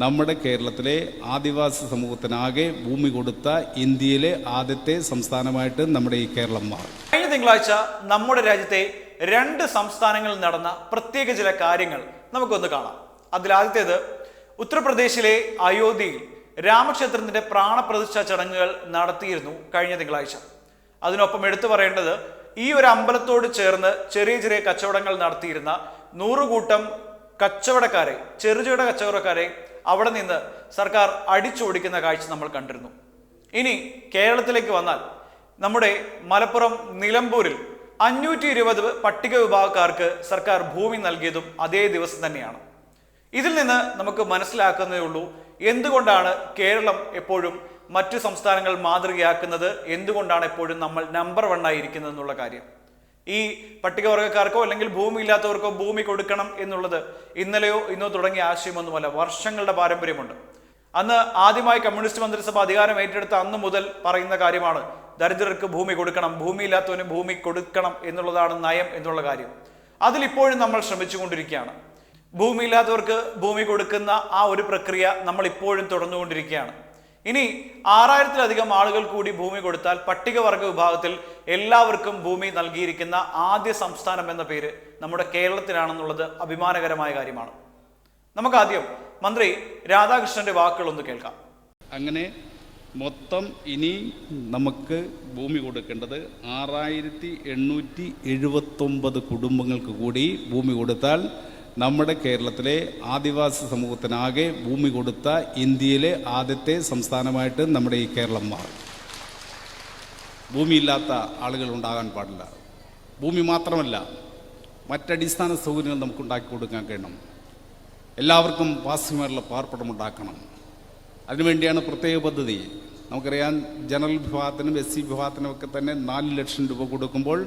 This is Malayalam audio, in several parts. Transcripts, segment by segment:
നമ്മുടെ കേരളത്തിലെ ആദിവാസി സമൂഹത്തിനാകെ ഭൂമി കൊടുത്ത ഇന്ത്യയിലെ ആദ്യത്തെ സംസ്ഥാനമായിട്ട് നമ്മുടെ ഈ കേരളം മാറി. കഴിഞ്ഞ തിങ്കളാഴ്ച നമ്മുടെ രാജ്യത്തെ രണ്ട് സംസ്ഥാനങ്ങളിൽ നടന്ന പ്രത്യേക ചില കാര്യങ്ങൾ നമുക്കൊന്ന് കാണാം. അതിലാദ്യത്തേത് ഉത്തർപ്രദേശിലെ അയോധ്യയിൽ രാമക്ഷേത്രത്തിന്റെ പ്രാണപ്രതിഷ്ഠാ ചടങ്ങുകൾ നടത്തിയിരുന്നു കഴിഞ്ഞ തിങ്കളാഴ്ച. അതിനൊപ്പം എടുത്തു പറയേണ്ടത് ഈ ഒരു അമ്പലത്തോട് ചേർന്ന് ചെറിയ ചെറിയ കച്ചവടങ്ങൾ നടത്തിയിരുന്ന നൂറുകൂട്ടം കച്ചവടക്കാരെ ചെറുചെറുകിട കച്ചവടക്കാരെ അവിടെ നിന്ന് സർക്കാർ അടിച്ചോടിക്കുന്ന കാഴ്ച നമ്മൾ കണ്ടിരുന്നു. ഇനി കേരളത്തിലേക്ക് വന്നാൽ നമ്മുടെ മലപ്പുറം നിലമ്പൂരിൽ അഞ്ഞൂറ്റി ഇരുപത് പട്ടിക വിഭാഗക്കാർക്ക് സർക്കാർ ഭൂമി നൽകിയതും അതേ ദിവസം തന്നെയാണ്. ഇതിൽ നിന്ന് നമുക്ക് മനസ്സിലാക്കുന്നതേ ഉള്ളൂ എന്തുകൊണ്ടാണ് കേരളം എപ്പോഴും മറ്റു സംസ്ഥാനങ്ങൾ മാതൃകയാക്കുന്നത് എന്തുകൊണ്ടാണ് എപ്പോഴും നമ്മൾ നമ്പർ വൺ ആയിരിക്കുന്നത് എന്നുള്ള കാര്യം. ഈ പട്ടികവർഗക്കാർക്കോ അല്ലെങ്കിൽ ഭൂമി ഇല്ലാത്തവർക്കോ ഭൂമി കൊടുക്കണം എന്നുള്ളത് ഇന്നലെയോ ഇന്നോ തുടങ്ങിയ ആശയമൊന്നുമല്ല. വർഷങ്ങളുടെ പാരമ്പര്യമുണ്ട്. അന്ന് ആദ്യമായി കമ്മ്യൂണിസ്റ്റ് മന്ത്രിസഭ അധികാരം ഏറ്റെടുത്ത അന്ന് മുതൽ പറയുന്ന കാര്യമാണ്. ദരിദ്രർക്ക് ഭൂമി കൊടുക്കണം ഭൂമി ഇല്ലാത്തവന് ഭൂമി കൊടുക്കണം എന്നുള്ളതാണ് നയം എന്നുള്ള കാര്യം. അതിലിപ്പോഴും നമ്മൾ ശ്രമിച്ചുകൊണ്ടിരിക്കുകയാണ്. ഭൂമിയില്ലാത്തവർക്ക് ഭൂമി കൊടുക്കുന്ന ആ ഒരു പ്രക്രിയ നമ്മൾ ഇപ്പോഴും തുടർന്നുകൊണ്ടിരിക്കുകയാണ്. ഇനി ആറായിരത്തിലധികം ആളുകൾ കൂടി ഭൂമി കൊടുത്താൽ പട്ടികവർഗ വിഭാഗത്തിൽ എല്ലാവർക്കും ഭൂമി നൽകിയിരിക്കുന്ന ആദ്യ സംസ്ഥാനം എന്ന പേര് നമ്മുടെ കേരളത്തിലാണെന്നുള്ളത് അഭിമാനകരമായ കാര്യമാണ്. നമുക്ക് ആദ്യം മന്ത്രി രാധാകൃഷ്ണന്റെ വാക്കുകൾ ഒന്ന് കേൾക്കാം. അങ്ങനെ മൊത്തം ഇനി നമുക്ക് ഭൂമി കൊടുക്കേണ്ടത് ആറായിരത്തി എണ്ണൂറ്റി എഴുപത്തൊമ്പത് കുടുംബങ്ങൾക്ക് കൂടി ഭൂമി കൊടുത്താൽ നമ്മുടെ കേരളത്തിലെ ആദിവാസി സമൂഹത്തിനാകെ ഭൂമി കൊടുത്ത ഇന്ത്യയിലെ ആദ്യത്തെ സംസ്ഥാനമായിട്ട് നമ്മുടെ ഈ കേരളം മാറി. ഭൂമിയില്ലാത്ത ആളുകൾ ഉണ്ടാകാൻ പാടില്ല. ഭൂമി മാത്രമല്ല മറ്റടിസ്ഥാന സൗകര്യങ്ങൾ നമുക്ക് ഉണ്ടാക്കി കൊടുക്കാൻ കഴിയണം. എല്ലാവർക്കും വാസ്യമായിട്ടുള്ള പാർപ്പിടം ഉണ്ടാക്കണം. അതിനുവേണ്ടിയാണ് പ്രത്യേക പദ്ധതി. നമുക്കറിയാം ജനറൽ വിഭാഗത്തിനും എസ് സി വിഭാഗത്തിനും ഒക്കെ തന്നെ നാല് ലക്ഷം രൂപ കൊടുക്കുമ്പോൾ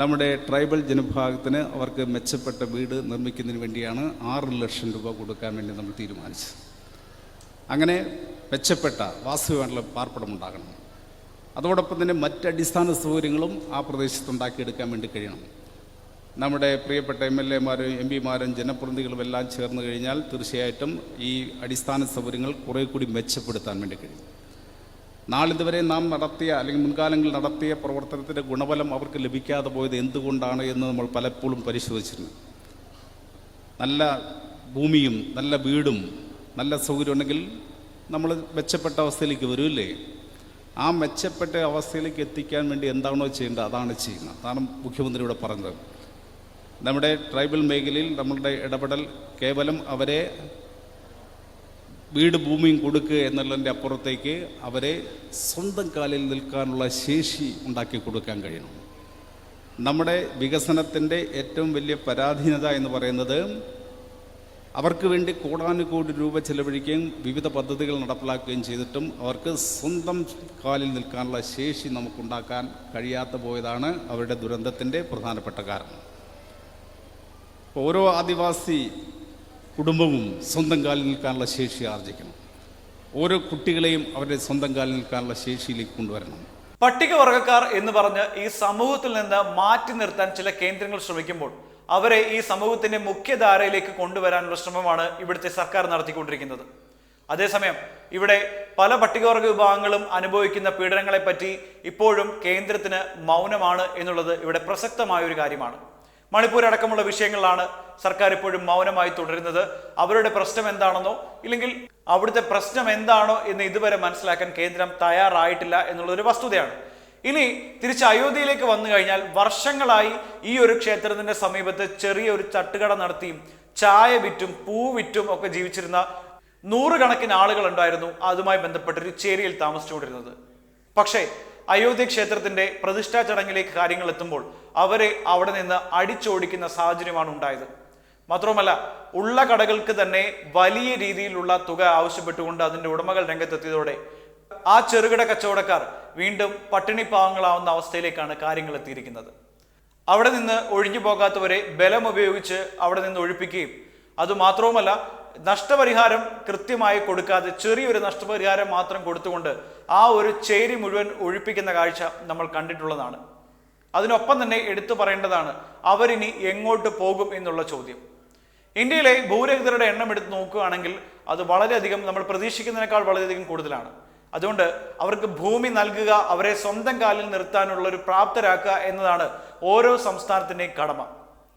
നമ്മുടെ ട്രൈബൽ ജനവിഭാഗത്തിന് അവർക്ക് മെച്ചപ്പെട്ട വീട് നിർമ്മിക്കുന്നതിന് വേണ്ടിയാണ് ആറ് ലക്ഷം രൂപ കൊടുക്കാൻ വേണ്ടി നമ്മൾ തീരുമാനിച്ചത്. അങ്ങനെ മെച്ചപ്പെട്ട വാസ്തവമായിട്ടുള്ള പാർപ്പിടം ഉണ്ടാകണം. അതോടൊപ്പം തന്നെ മറ്റ് അടിസ്ഥാന സൗകര്യങ്ങളും ആ പ്രദേശത്ത് ഉണ്ടാക്കിയെടുക്കാൻ വേണ്ടി കഴിയണം. നമ്മുടെ പ്രിയപ്പെട്ട എം എൽ എമാരും എം പിമാരും ജനപ്രതിനിധികളും എല്ലാം ചേർന്ന് കഴിഞ്ഞാൽ തീർച്ചയായിട്ടും ഈ അടിസ്ഥാന സൗകര്യങ്ങൾ കുറേ കൂടി മെച്ചപ്പെടുത്താൻ വേണ്ടി കഴിയും. നാളിതുവരെ നാം നടത്തിയ അല്ലെങ്കിൽ മുൻകാലങ്ങളിൽ നടത്തിയ പ്രവർത്തനത്തിന്റെ ഗുണഫലം അവർക്ക് ലഭിക്കാതെ പോയത് എന്തുകൊണ്ടാണ് എന്ന് നമ്മൾ പലപ്പോഴും പരിശോധിച്ചിരുന്നു. നല്ല ഭൂമിയും നല്ല വീടും നല്ല സൗകര്യം ഉണ്ടെങ്കിൽ നമ്മൾ മെച്ചപ്പെട്ട അവസ്ഥയിലേക്ക് വരുമല്ലേ? ആ മെച്ചപ്പെട്ട അവസ്ഥയിലേക്ക് എത്തിക്കാൻ വേണ്ടി എന്താണോ ചെയ്യേണ്ടത്? അതാണ് ചെയ്യുന്നത്. അതാണ് മുഖ്യമന്ത്രി ഇവിടെ പറഞ്ഞത്. നമ്മുടെ ട്രൈബൽ മേഖലയിൽ നമ്മളുടെ ഇടപെടൽ കേവലം അവരെ വീട് ഭൂമിയും കൊടുക്കുക എന്നുള്ളതിന്റെ അപ്പുറത്തേക്ക് അവരെ സ്വന്തം കാലിൽ നിൽക്കാനുള്ള ശേഷി ഉണ്ടാക്കി കൊടുക്കാൻ കഴിയണം. നമ്മുടെ വികസനത്തിന്റെ ഏറ്റവും വലിയ പരാധീനത എന്ന് പറയുന്നത് അവർക്ക് വേണ്ടി കോടാനുകോടി രൂപ ചെലവഴിക്കുകയും വിവിധ പദ്ധതികൾ നടപ്പിലാക്കുകയും ചെയ്തിട്ടും അവർക്ക് സ്വന്തം കാലിൽ നിൽക്കാനുള്ള ശേഷി നമുക്കുണ്ടാക്കാൻ കഴിയാത്ത പോയതാണ് അവരുടെ ദുരന്തത്തിന്റെ പ്രധാനപ്പെട്ട കാരണം. ഓരോ ആദിവാസി കുടുംബവും സ്വന്തം കാലിൽ നിൽക്കാനുള്ള ശേഷി ആർജിക്കണം ഓരോ കുട്ടികളെയും അവരുടെ സ്വന്തം കാലിൽ നിൽക്കാനുള്ള ശേഷിയിലേക്ക് കൊണ്ടുവരണം. പട്ടികവർഗക്കാർ എന്ന് പറഞ്ഞ് ഈ സമൂഹത്തിൽ നിന്ന് മാറ്റി നിർത്താൻ ചില കേന്ദ്രങ്ങൾ ശ്രമിക്കുമ്പോൾ അവരെ ഈ സമൂഹത്തിന്റെ മുഖ്യധാരയിലേക്ക് കൊണ്ടുവരാനുള്ള ശ്രമമാണ് ഇവിടുത്തെ സർക്കാർ നടത്തിക്കൊണ്ടിരിക്കുന്നത്. അതേസമയം ഇവിടെ പല പട്ടികവർഗ വിഭാഗങ്ങളും അനുഭവിക്കുന്ന പീഡനങ്ങളെപ്പറ്റി ഇപ്പോഴും കേന്ദ്രത്തിന് മൗനമാണ് എന്നുള്ളത് ഇവിടെ പ്രസക്തമായ ഒരു കാര്യമാണ്. മണിപ്പൂർ അടക്കമുള്ള വിഷയങ്ങളിലാണ് സർക്കാർ ഇപ്പോഴും മൗനമായി തുടരുന്നത്. അവരുടെ പ്രശ്നം എന്താണെന്നോ ഇല്ലെങ്കിൽ അവിടുത്തെ പ്രശ്നം എന്താണോ എന്ന് ഇതുവരെ മനസ്സിലാക്കാൻ കേന്ദ്രം തയ്യാറായിട്ടില്ല എന്നുള്ളൊരു വസ്തുതയാണ്. ഇനി തിരിച്ച് അയോധ്യയിലേക്ക് വന്നു കഴിഞ്ഞാൽ വർഷങ്ങളായി ഈ ഒരു ക്ഷേത്രത്തിന്റെ സമീപത്ത് ചെറിയ ഒരു തട്ടുകട നടത്തിയും ചായ വിറ്റും പൂ വിറ്റും ഒക്കെ ജീവിച്ചിരുന്ന നൂറുകണക്കിന് ആളുകൾ ഉണ്ടായിരുന്നു അതുമായി ബന്ധപ്പെട്ട് ഒരു ചേരിയിൽ താമസിച്ചുകൊണ്ടിരുന്നത്. പക്ഷേ അയോധ്യ ക്ഷേത്രത്തിന്റെ പ്രതിഷ്ഠാ ചടങ്ങിലേക്ക് കാര്യങ്ങൾ എത്തുമ്പോൾ അവരെ അവിടെ നിന്ന് അടിച്ചോടിക്കുന്ന സാഹചര്യമാണ് ഉണ്ടായത്. മാത്രവുമല്ല ഉള്ള കടകൾക്ക് തന്നെ വലിയ രീതിയിലുള്ള തുക ആവശ്യപ്പെട്ടുകൊണ്ട് അതിന്റെ ഉടമകൾ രംഗത്തെത്തിയതോടെ ആ ചെറുകിട കച്ചവടക്കാർ വീണ്ടും പട്ടിണി പാവങ്ങളാവുന്ന അവസ്ഥയിലേക്കാണ് കാര്യങ്ങൾ എത്തിയിരിക്കുന്നത്. അവിടെ നിന്ന് ഒഴിഞ്ഞു പോകാത്തവരെ ബലം ഉപയോഗിച്ച് അവിടെ നിന്ന് ഒഴിപ്പിക്കുകയും അതുമാത്രവുമല്ല നഷ്ടപരിഹാരം കൃത്യമായി കൊടുക്കാതെ ചെറിയൊരു നഷ്ടപരിഹാരം മാത്രം കൊടുത്തുകൊണ്ട് ആ ഒരു ചേരി മുഴുവൻ ഒഴിപ്പിക്കുന്ന കാഴ്ച നമ്മൾ കണ്ടിട്ടുള്ളതാണ്. അതിനൊപ്പം തന്നെ എടുത്തു പറയേണ്ടതാണ് അവരിനി എങ്ങോട്ട് പോകും എന്നുള്ള ചോദ്യം. ഇന്ത്യയിലെ ഭൂരഹിതരുടെ എണ്ണം എടുത്ത് നോക്കുകയാണെങ്കിൽ അത് വളരെയധികം നമ്മൾ പ്രതീക്ഷിക്കുന്നതിനേക്കാൾ വളരെയധികം കൂടുതലാണ്. അതുകൊണ്ട് അവർക്ക് ഭൂമി നൽകുക അവരെ സ്വന്തം കാലിൽ നിർത്താനുള്ള ഒരു പ്രാപ്തരാക്കുക എന്നതാണ് ഓരോ സംസ്ഥാനത്തിന്റെയും കടമ.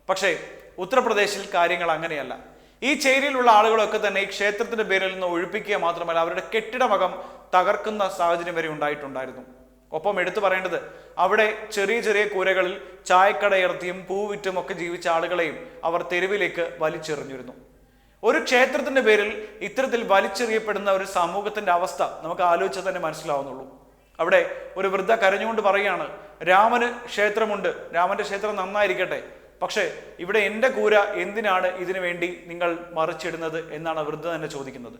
പക്ഷേ ഉത്തർപ്രദേശിൽ കാര്യങ്ങൾ അങ്ങനെയല്ല. ഈ ചേരിയിലുള്ള ആളുകളൊക്കെ തന്നെ ഈ ക്ഷേത്രത്തിന്റെ പേരിൽ നിന്ന് ഒഴിപ്പിക്കുക മാത്രമല്ല അവരുടെ കെട്ടിടമകം തകർക്കുന്ന സാഹചര്യം വരെ ഉണ്ടായിട്ടുണ്ടായിരുന്നു. ഒപ്പം എടുത്തു പറയേണ്ടത് അവിടെ ചെറിയ ചെറിയ കൂരകളിൽ ചായക്കടയിറത്തിയും പൂവിറ്റും ഒക്കെ ജീവിച്ച ആളുകളെയും അവർ തെരുവിലേക്ക് വലിച്ചെറിഞ്ഞിരുന്നു. ഒരു ക്ഷേത്രത്തിന്റെ പേരിൽ ഇത്തരത്തിൽ വലിച്ചെറിയപ്പെടുന്ന ഒരു സമൂഹത്തിന്റെ അവസ്ഥ നമുക്ക് ആലോചിച്ചാൽ തന്നെ മനസ്സിലാവുന്നുള്ളൂ. അവിടെ ഒരു വൃദ്ധ കരഞ്ഞുകൊണ്ട് പറയാണ് രാമന് ക്ഷേത്രമുണ്ട് രാമന്റെ ക്ഷേത്രം നന്നായിരിക്കട്ടെ. പക്ഷേ ഇവിടെ എന്റെ കൂര എന്തിനാണ് ഇതിനു വേണ്ടി നിങ്ങൾ മറിച്ചിടുന്നത് എന്നാണ് വൃദ്ധ തന്നെ ചോദിക്കുന്നത്.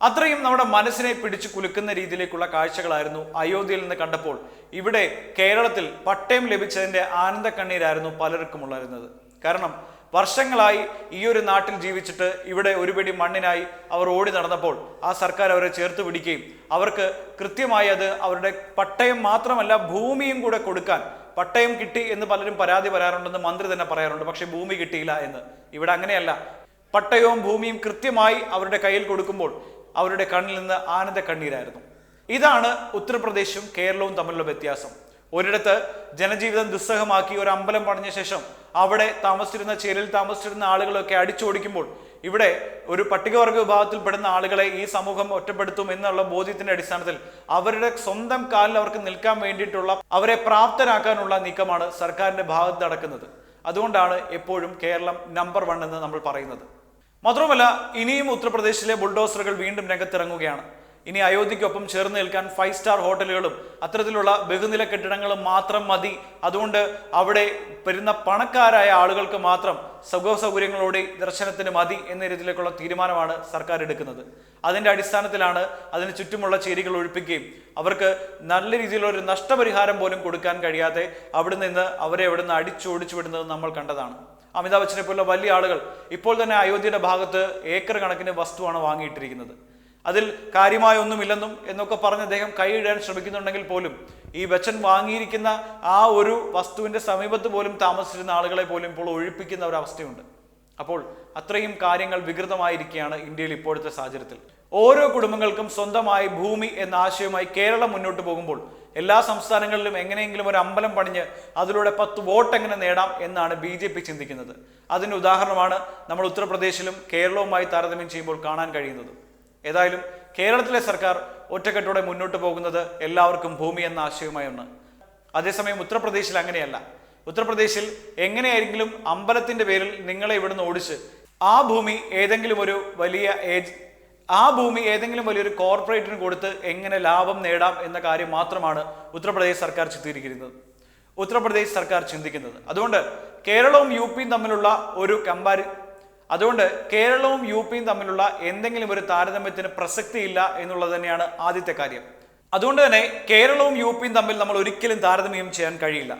അത്രയും നമ്മുടെ മനസ്സിനെ പിടിച്ചു കുലുക്കുന്ന രീതിയിലേക്കുള്ള കാഴ്ചകളായിരുന്നു അയോധ്യയിൽ നിന്ന് കണ്ടപ്പോൾ ഇവിടെ കേരളത്തിൽ പട്ടയം ലഭിച്ചതിന്റെ ആനന്ദ കണ്ണീരായിരുന്നു പലർക്കും ഉണ്ടായിരുന്നത് കാരണം വർഷങ്ങളായി ഈ ഒരു നാട്ടിൽ ജീവിച്ചിട്ട് ഇവിടെ ഒരുപിടി മണ്ണിനായി അവർ ഓടി നടന്നപ്പോൾ ആ സർക്കാർ അവരെ ചേർത്ത് പിടിക്കുകയും അവർക്ക് കൃത്യമായി അത് അവരുടെ പട്ടയം മാത്രമല്ല ഭൂമിയും കൂടെ കൊടുക്കാൻ പട്ടയം കിട്ടി എന്ന് പലരും പരാതി പറയാറുണ്ടെന്ന് മന്ത്രി തന്നെ പറയാറുണ്ട്. പക്ഷെ ഭൂമി കിട്ടിയില്ല എന്ന്. ഇവിടെ അങ്ങനെയല്ല. പട്ടയവും ഭൂമിയും കൃത്യമായി അവരുടെ കയ്യിൽ കൊടുക്കുമ്പോൾ അവരുടെ കണ്ണിൽ നിന്ന് ആനന്ദ കണ്ണീരായിരുന്നു. ഇതാണ് ഉത്തർപ്രദേശും കേരളവും തമ്മിലുള്ള വ്യത്യാസം. ഒരിടത്ത് ജനജീവിതം ദുസ്സഹമാക്കി ഒരു അമ്പലം പണിഞ്ഞ ശേഷം അവിടെ താമസിച്ചിരുന്ന ചേരിൽ താമസിച്ചിരുന്ന ആളുകളൊക്കെ അടിച്ചോടിക്കുമ്പോൾ ഇവിടെ ഒരു പട്ടികവർഗ വിഭാഗത്തിൽപ്പെടുന്ന ആളുകളെ ഈ സമൂഹം ഒറ്റപ്പെടുത്തും എന്നുള്ള ബോധ്യത്തിന്റെ അടിസ്ഥാനത്തിൽ അവരുടെ സ്വന്തം കാലിൽ അവർക്ക് നിൽക്കാൻ വേണ്ടിയിട്ടുള്ള അവരെ പ്രാപ്തരാക്കാനുള്ള നീക്കമാണ് സർക്കാരിന്റെ ഭാഗത്ത് നടക്കുന്നത്. അതുകൊണ്ടാണ് എപ്പോഴും കേരളം നമ്പർ വൺ എന്ന് നമ്മൾ പറയുന്നത്. മാത്രമല്ല ഇനിയും ഉത്തർപ്രദേശിലെ ബുൾഡോസറുകൾ വീണ്ടും രംഗത്തിറങ്ങുകയാണ്. ഇനി അയോധ്യയ്ക്കൊപ്പം ചേർന്ന് നിൽക്കാൻ ഫൈവ് സ്റ്റാർ ഹോട്ടലുകളും അത്തരത്തിലുള്ള ബഹുനില കെട്ടിടങ്ങളും മാത്രം മതി. അതുകൊണ്ട് അവിടെ വരുന്ന പണക്കാരായ ആളുകൾക്ക് മാത്രം സുഖ സൗകര്യങ്ങളോടെ ദർശനത്തിന് മതി എന്ന രീതിയിലേക്കുള്ള തീരുമാനമാണ് സർക്കാർ എടുക്കുന്നത്. അതിന്റെ അടിസ്ഥാനത്തിലാണ് അതിന് ചുറ്റുമുള്ള ചേരികൾ ഒഴിപ്പിക്കുകയും അവർക്ക് നല്ല രീതിയിലുള്ള ഒരു നഷ്ടപരിഹാരം പോലും കൊടുക്കാൻ കഴിയാതെ അവിടെ നിന്ന് അവരെ അവിടെ നിന്ന് അടിച്ചോടിച്ചു വിടുന്നത് നമ്മൾ കണ്ടതാണ്. അമിതാഭ് ബച്ചനെ പോലുള്ള വലിയ ആളുകൾ ഇപ്പോൾ തന്നെ അയോധ്യയുടെ ഭാഗത്ത് ഏക്കർ കണക്കിന് വസ്തുവാണ് വാങ്ങിയിട്ടിരിക്കുന്നത്. അതിൽ കാര്യമായ ഒന്നുമില്ലെന്നും എന്നൊക്കെ പറഞ്ഞ് അദ്ദേഹം കൈയിടാൻ ശ്രമിക്കുന്നുണ്ടെങ്കിൽ പോലും ഈ ബച്ചൻ വാങ്ങിയിരിക്കുന്ന ആ ഒരു വസ്തുവിന്റെ സമീപത്ത് പോലും താമസിച്ചിരുന്ന ആളുകളെ പോലും ഇപ്പോൾ ഒഴിപ്പിക്കുന്ന ഒരു അവസ്ഥയുണ്ട്. അപ്പോൾ അത്രയും കാര്യങ്ങൾ വികൃതമായിരിക്കുകയാണ് ഇന്ത്യയിൽ ഇപ്പോഴത്തെ സാഹചര്യത്തിൽ. ഓരോ കുടുംബങ്ങൾക്കും സ്വന്തമായി ഭൂമി എന്ന ആശയവുമായി കേരളം മുന്നോട്ട് പോകുമ്പോൾ എല്ലാ സംസ്ഥാനങ്ങളിലും എങ്ങനെയെങ്കിലും ഒരു അമ്പലം പണിഞ്ഞ് അതിലൂടെ പത്ത് വോട്ട് എങ്ങനെ നേടാം എന്നാണ് ബി ജെ പി ചിന്തിക്കുന്നത്. അതിന് ഉദാഹരണമാണ് നമ്മൾ ഉത്തർപ്രദേശിലും കേരളവുമായി താരതമ്യം ചെയ്യുമ്പോൾ കാണാൻ കഴിയുന്നത്. ഏതായാലും കേരളത്തിലെ സർക്കാർ ഒറ്റക്കെട്ടോടെ മുന്നോട്ട് പോകുന്നത് എല്ലാവർക്കും ഭൂമി എന്ന ആശയവുമായാണ് അതേസമയം ഉത്തർപ്രദേശിൽ അങ്ങനെയല്ല. ഉത്തർപ്രദേശിൽ എങ്ങനെയായിരിക്കും അമ്പലത്തിന്റെ പേരിൽ നിങ്ങളെ ഇവിടുന്ന് ഓടിച്ച് ആ ഭൂമി ഏതെങ്കിലും ഒരു വലിയ ഏജ് ആ ഭൂമി ഏതെങ്കിലും വലിയൊരു കോർപ്പറേറ്റിന് കൊടുത്ത് എങ്ങനെ ലാഭം നേടാം എന്ന കാര്യം മാത്രമാണ് ഉത്തർപ്രദേശ് സർക്കാർ ചിത്രീകരിക്കുന്നത്. ഉത്തർപ്രദേശ് സർക്കാർ ചിന്തിക്കുന്നത്. അതുകൊണ്ട് കേരളവും യു പിയും തമ്മിലുള്ള ഒരു കമ്പാരി അതുകൊണ്ട് കേരളവും യു പിയും തമ്മിലുള്ള എന്തെങ്കിലും ഒരു താരതമ്യത്തിന് പ്രസക്തിയില്ല എന്നുള്ളത് തന്നെയാണ് ആദ്യത്തെ കാര്യം. അതുകൊണ്ട് തന്നെ കേരളവും യു പിയും തമ്മിൽ നമ്മൾ ഒരിക്കലും താരതമ്യം ചെയ്യാൻ കഴിയില്ല.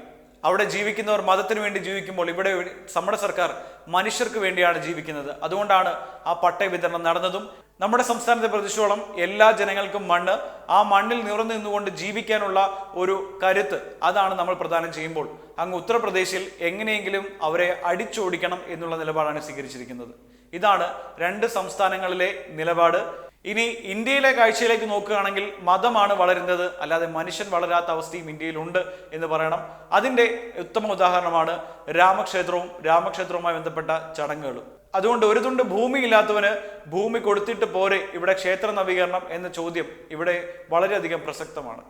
അവിടെ ജീവിക്കുന്നവർ മതത്തിന് വേണ്ടി ജീവിക്കുമ്പോൾ ഇവിടെ നമ്മുടെ സർക്കാർ മനുഷ്യർക്ക് വേണ്ടിയാണ് ജീവിക്കുന്നത്. അതുകൊണ്ടാണ് ആ പട്ടയ വിതരണം നടന്നതും നമ്മുടെ സംസ്ഥാനത്തെ പ്രതിഷോളം എല്ലാ ജനങ്ങൾക്കും മണ്ണ് ആ മണ്ണിൽ നിറഞ്ഞു നിന്നുകൊണ്ട് ജീവിക്കാനുള്ള ഒരു കരുത്ത് അതാണ് നമ്മൾ പ്രദാനം ചെയ്യുമ്പോൾ. അങ്ങ് ഉത്തർപ്രദേശിൽ എങ്ങനെയെങ്കിലും അവരെ അടിച്ചോടിക്കണം എന്നുള്ള നിലപാടാണ് സ്വീകരിച്ചിരിക്കുന്നത്. ഇതാണ് രണ്ട് സംസ്ഥാനങ്ങളിലെ നിലപാട്. ഇനി ഇന്ത്യയിലെ കാഴ്ചയിലേക്ക് നോക്കുകയാണെങ്കിൽ മതമാണ് വളരുന്നത് അല്ലാതെ മനുഷ്യൻ വളരാത്ത അവസ്ഥയും ഇന്ത്യയിലുണ്ട് എന്ന് പറയണം. അതിന്റെ ഉത്തമ ഉദാഹരണമാണ് രാമക്ഷേത്രവും രാമക്ഷേത്രവുമായി ബന്ധപ്പെട്ട ചടങ്ങുകളും. അതുകൊണ്ട് ഒരു തുണ്ട് ഭൂമി ഇല്ലാത്തവന് ഭൂമി കൊടുത്തിട്ട് പോരെ ഇവിടെ ക്ഷേത്ര നവീകരണം എന്ന ചോദ്യം ഇവിടെ വളരെയധികം പ്രസക്തമാണ്.